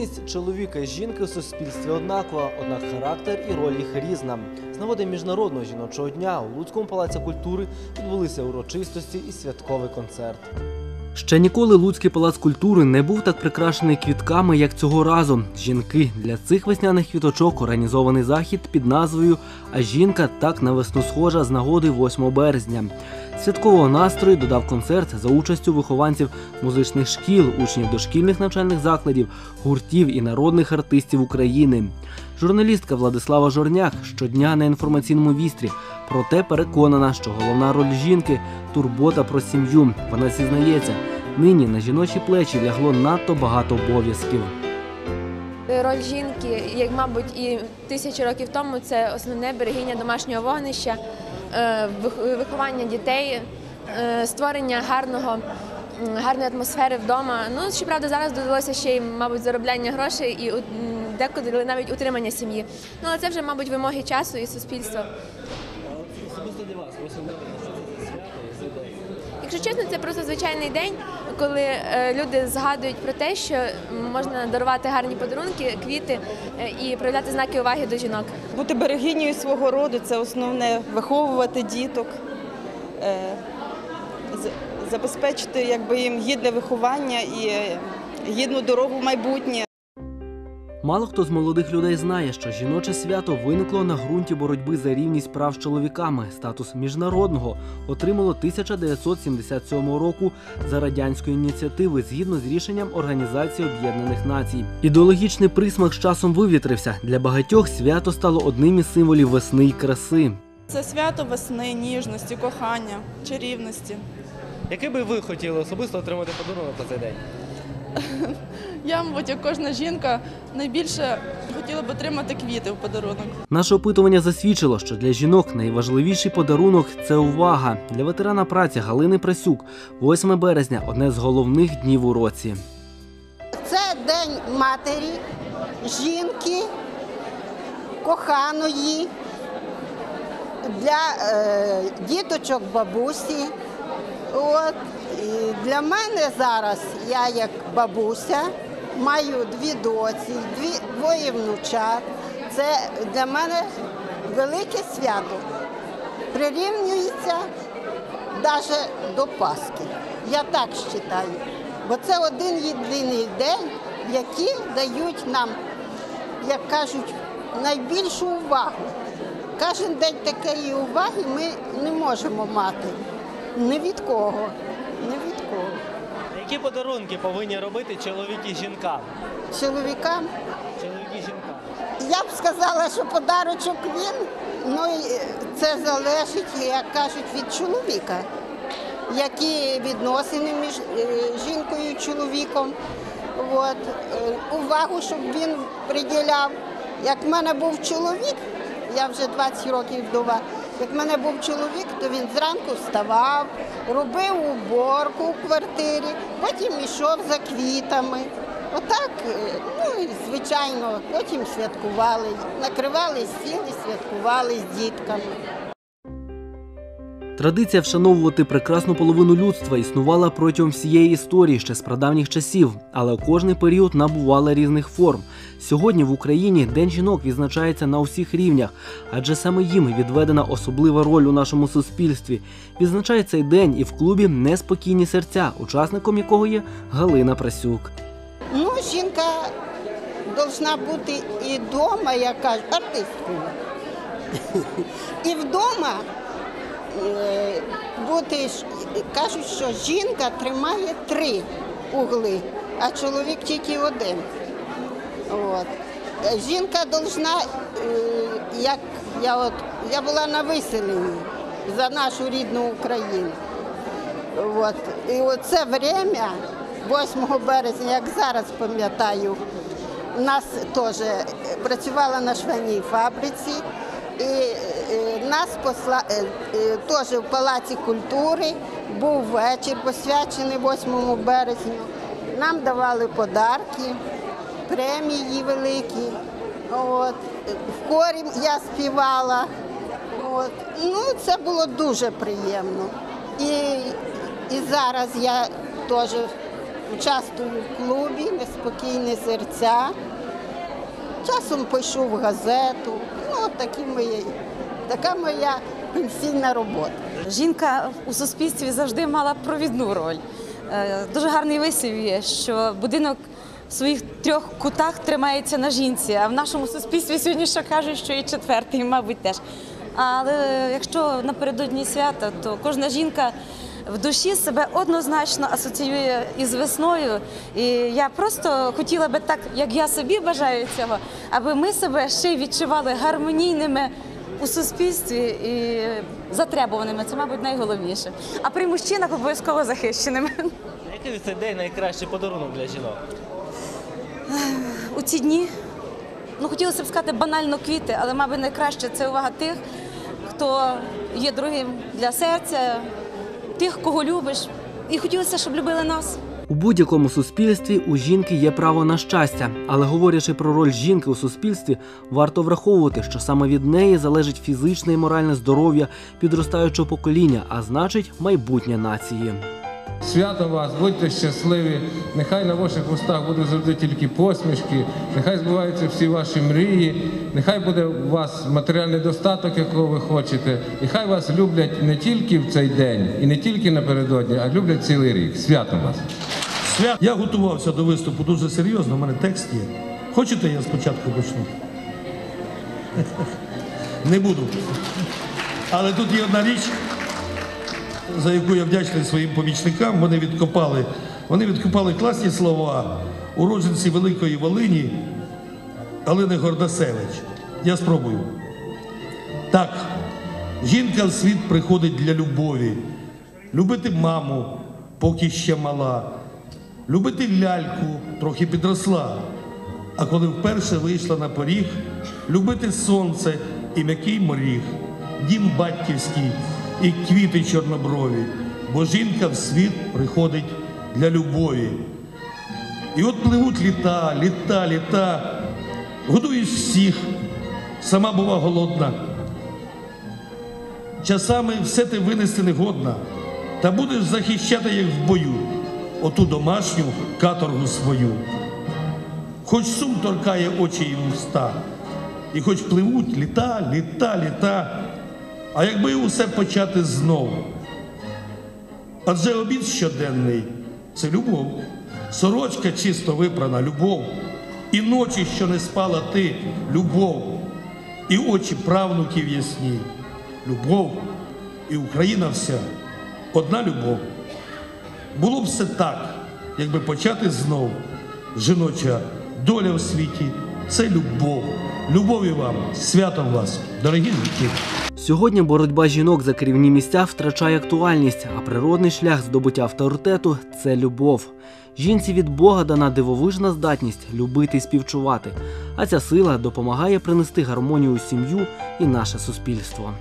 Цінність чоловіка і жінки в суспільстві однакова, однак характер і роль їх різна. З нагоди міжнародного жіночого дня у Луцькому палаці культури відбулися урочистості і святковий концерт. Ще ніколи Луцький палац культури не був так прикрашений квітками, як цього разу. Жінки для цих весняних квіточок організований захід під назвою А жінка так на весну схожа з нагоди 8 березня. Святкового настрою додав концерт за участю вихованців музичних шкіл, учнів дошкільних навчальних закладів, гуртів і народних артистів України. Журналістка Владислава Жорняк щодня на інформаційному вістрі. Проте переконана, що головна роль жінки турбота про сім'ю. Вона зізнається, нині на жіночі плечі лягло надто багато обов'язків. Роль жінки, як мабуть, і тисячі років тому, це основне берегіння домашнього вогнища, виховання дітей, е, створення гарного. Гарної атмосфери вдома. Ну щоправда, зараз додалося ще й, мабуть, заробляння грошей і м, декуди навіть утримання сім'ї. Ну але це вже, мабуть, вимоги часу і суспільства. Особисто для вас, Якщо чесно, це просто звичайний день, коли е, люди згадують про те, що можна дарувати гарні подарунки, квіти е, і проявляти знаки уваги до жінок. Бути берегинею свого роду це основне виховувати діток, е, забезпечити якби, їм гідне виховання і гідну дорогу в майбутнє. Мало хто з молодих людей знає, що жіноче свято виникло на ґрунті боротьби за рівність прав з чоловіками. Статус міжнародного отримало 1977 року за радянської ініціативи згідно з рішенням Організації Об'єднаних Націй. Ідеологічний присмак з часом вивітрився. Для багатьох свято стало одним із символів весни й краси. Це свято весни, ніжності, кохання, чарівності. Який би ви хотіли особисто отримати подарунок на цей день? Я, мабуть, як кожна жінка, найбільше хотіла б отримати квіти в подарунок. Наше опитування засвідчило, що для жінок найважливіший подарунок це увага. Для ветерана праці Галини Прасюк 8 березня одне з головних днів у році. Це день матері, жінки, коханої, для е, діточок бабусі. От. Для мене зараз я як бабуся маю дві доці, дві, двоє внучат. Це для мене велике свято. Прирівнюється навіть до Пасхи. Я так вважаю. Бо це один єдиний день, який дають нам, як кажуть, найбільшу увагу. Кожен день такої уваги ми не можемо мати. Ні від кого. Ні від кого. Які подарунки повинні робити чоловіки жінкам? Чоловікам Чоловіки жінкам. Я б сказала, що подарочок він, ну це залежить, як кажуть, від чоловіка. Які відносини між е, жінкою і чоловіком. От. е, Увагу, щоб він приділяв. Як в мене був чоловік, я вже 20 років вдова, як в мене був чоловік, то він зранку вставав, робив уборку в квартирі, потім йшов за квітами. Отак, е, ну і звичайно, потім святкували, накривали стіл і святкували з дітками. Традиція вшановувати прекрасну половину людства існувала протягом всієї історії ще з прадавніх часів, але кожний період набувала різних форм. Сьогодні в Україні День жінок відзначається на усіх рівнях, адже саме їм відведена особлива роль у нашому суспільстві. Відзначає цей день і в клубі Неспокійні серця, учасником якого є Галина Прасюк. Ну, жінка повинна бути і вдома, як кажуть, артисткою. І вдома бути, кажуть, що жінка тримає три угли, а чоловік тільки один. От. Е, Жінка повинна, як я, от, я була на виселенні за нашу рідну Україну. От. І оце время, 8 березня, як зараз пам'ятаю, у нас теж е, працювала на швейній фабриці, і е, нас посла е, е, теж в Палаці культури був вечір посвячений 8 березня. Нам давали подарки, премії великі. От. В хорі я співала. От. Ну, це було дуже приємно. І, і зараз я теж участвую в клубі Неспокійні серця. Часом пишу в газету. От такі мої, така моя пенсійна робота. Жінка у суспільстві завжди мала провідну роль. Е, Дуже гарний вислів є, що будинок в своїх трьох кутах тримається на жінці, а в нашому суспільстві сьогодні що кажуть, що і четвертий, мабуть, теж. Але якщо напередодні свята, то кожна жінка в душі себе однозначно асоціює із весною. І я просто хотіла би так, як я собі бажаю цього, аби ми себе ще й відчували гармонійними у суспільстві і затребуваними. Це, мабуть, найголовніше. А при мужчинах обов'язково захищеними. Який цей день найкращий подарунок для жінок? У ці дні ну хотілося б сказати банально квіти, але, мабуть, найкраще це увага тих, хто є другим для серця, тих, кого любиш. І хотілося, щоб любили нас. У будь-якому суспільстві у жінки є право на щастя, але говорячи про роль жінки у суспільстві, варто враховувати, що саме від неї залежить фізичне і моральне здоров'я підростаючого покоління, а значить майбутнє нації. Свято вас, будьте щасливі. Нехай на ваших устах будуть завжди тільки посмішки, нехай збуваються всі ваші мрії, нехай буде у вас матеріальний достаток, якого ви хочете. І хай вас люблять не тільки в цей день і не тільки напередодні, а люблять цілий рік. Свято вас! Свят. Я готувався до виступу дуже серйозно, у мене текст є. Хочете, я спочатку почну? Не буду. Але тут є одна річ, за яку я вдячний своїм помічникам. Вони відкопали, вони відкопали класні слова уродженці Великої Волині Галини Гордасевич. Я спробую. Так, жінка в світ приходить для любові. Любити маму, поки ще мала. Любити ляльку трохи підросла. А коли вперше вийшла на поріг, любити сонце і м'який моріг, дім батьківський і квіти чорноброві, бо жінка в світ приходить для любові. І от пливуть літа, літа, літа, годуєш всіх, сама бува голодна. Часами все ти винести не годна, та будеш захищати, як в бою, оту домашню каторгу свою. Хоч сум торкає очі і уста, і хоч пливуть літа, літа, літа, а якби усе почати знову. Адже обід щоденний це любов, сорочка чисто випрана, любов, і ночі, що не спала ти, любов, і очі правнуків ясні, любов, і Україна вся одна любов. Було б все так, якби почати знов. Жіноча доля в світі це любов. Любові вам, святом вас, дорогі жінки. Сьогодні боротьба жінок за керівні місця втрачає актуальність, а природний шлях здобуття авторитету це любов. Жінці від Бога дана дивовижна здатність любити і співчувати. А ця сила допомагає принести гармонію у сім'ю і наше суспільство.